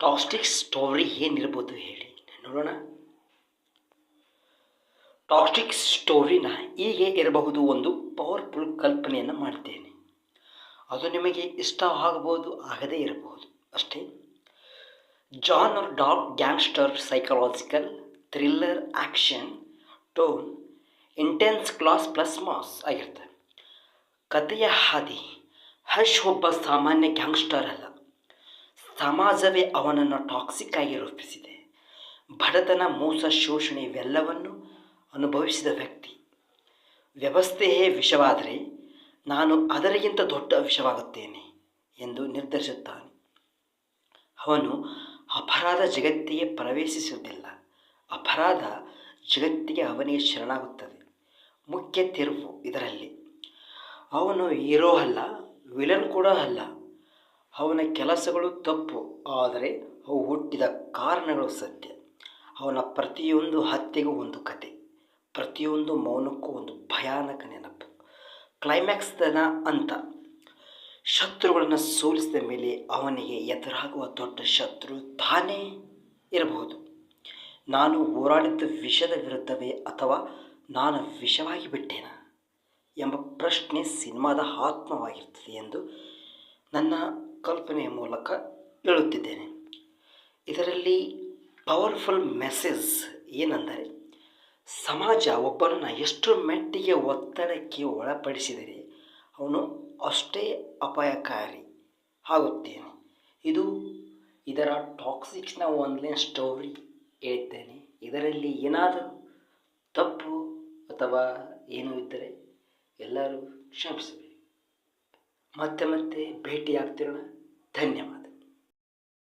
ಟಾಕ್ಸ್ಟಿಕ್ story ಏನಿರ್ಬೋದು ಹೇಳಿ. ನೋಡೋಣ. ಟಾಕ್ಸ್ಟಿಕ್ ಸ್ಟೋರಿನ ಹೀಗೆ ಇರಬಹುದು ಒಂದು ಪವರ್ಫುಲ್ ಕಲ್ಪನೆಯನ್ನು ಮಾಡ್ತೇನೆ. ಅದು ನಿಮಗೆ ಇಷ್ಟ ಆಗಬಹುದು ಆಗದೇ ಇರಬಹುದು. ಅಷ್ಟೇ. Genre dark gangster psychological thriller action tone intense class plus mass ಆಗಿರ್ತದೆ ಕಥೆಯ ಹಾದಿ. ಹರ್ಷ್ ಒಬ್ಬ ಸಾಮಾನ್ಯ ಗ್ಯಾಂಗ್ಸ್ಟರ್ ಅಲ್ಲ. ಸಮಾಜವೇ ಅವನನ್ನು ಟಾಕ್ಸಿಕ್ ಆಗಿ ರೂಪಿಸಿದೆ. ಬಡತನ, ಮೋಸ, ಶೋಷಣೆ ಇವೆಲ್ಲವನ್ನು ಅನುಭವಿಸಿದ ವ್ಯಕ್ತಿ. ವ್ಯವಸ್ಥೆಯೇ ವಿಷವಾದರೆ ನಾನು ಅದರಿಗಿಂತ ದೊಡ್ಡ ವಿಷವಾಗುತ್ತೇನೆ ಎಂದು ನಿರ್ಧರಿಸುತ್ತಾನೆ. ಅವನು ಅಪರಾಧ ಜಗತ್ತಿಗೆ ಪ್ರವೇಶಿಸುವುದಿಲ್ಲ. ಅಪರಾಧ ಜಗತ್ತಿಗೆ ಅವನಿಗೆ ಶರಣಾಗುತ್ತದೆ. ಮುಖ್ಯ ತಿರುವು ಇದರಲ್ಲಿ. ಅವನು ಹೀರೋ ಅಲ್ಲ, ವಿಲನ್ ಕೂಡ ಅಲ್ಲ. ಅವನ ಕೆಲಸಗಳು ತಪ್ಪು, ಆದರೆ ಅವು ಹುಟ್ಟಿದ ಕಾರಣಗಳು ಸತ್ಯ. ಅವನ ಪ್ರತಿಯೊಂದು ಹತ್ಯೆಗೂ ಒಂದು ಕತೆ, ಪ್ರತಿಯೊಂದು ಮೌನಕ್ಕೂ ಒಂದು ಭಯಾನಕ ನೆನಪು. ಕ್ಲೈಮ್ಯಾಕ್ಸ್ ದನ ಅಂತ ಶತ್ರುಗಳನ್ನು ಸೋಲಿಸಿದ ಮೇಲೆ ಅವನಿಗೆ ಎದುರಾಗುವ ದೊಡ್ಡ ಶತ್ರು ತಾನೇ ಇರಬಹುದು. ನಾನು ಹೋರಾಡಿದ್ದ ವಿಷದ ವಿರುದ್ಧವೇ ಅಥವಾ ನಾನು ವಿಷವಾಗಿ ಬಿಟ್ಟೇನಾ ಎಂಬ ಪ್ರಶ್ನೆ ಸಿನಿಮಾದ ಆತ್ಮವಾಗಿರ್ತದೆ ಎಂದು ನನ್ನ ಕಲ್ಪನೆಯ ಮೂಲಕ ಹೇಳುತ್ತಿದ್ದೇನೆ. ಇದರಲ್ಲಿ ಪವರ್ಫುಲ್ ಮೆಸೇಜ್ ಏನೆಂದರೆ, ಸಮಾಜ ಒಬ್ಬನನ್ನು ಎಷ್ಟು ಮೆಟ್ಟಿಗೆ ಒತ್ತಡಕ್ಕೆ ಒಳಪಡಿಸಿದರೆ ಅವನು ಅಷ್ಟೇ ಅಪಾಯಕಾರಿ ಆಗುತ್ತೇನೆ. ಇದು ಇದರ ಟಾಕ್ಸಿಕ್ಸ್ನ ಆನ್ಲೈನ್ ಸ್ಟೋರಿ ಹೇಳಿದ್ದೇನೆ. ಇದರಲ್ಲಿ ಏನಾದರೂ ತಪ್ಪು ಅಥವಾ ಏನೂ ಇದ್ದರೆ ಎಲ್ಲರೂ ಕ್ಷಮಿಸಬೇಕು. ಮತ್ತೆ ಮತ್ತೆ ಭೇಟಿ ಆಗ್ತಿರೋಣ ಧನ್ಯವಾದ.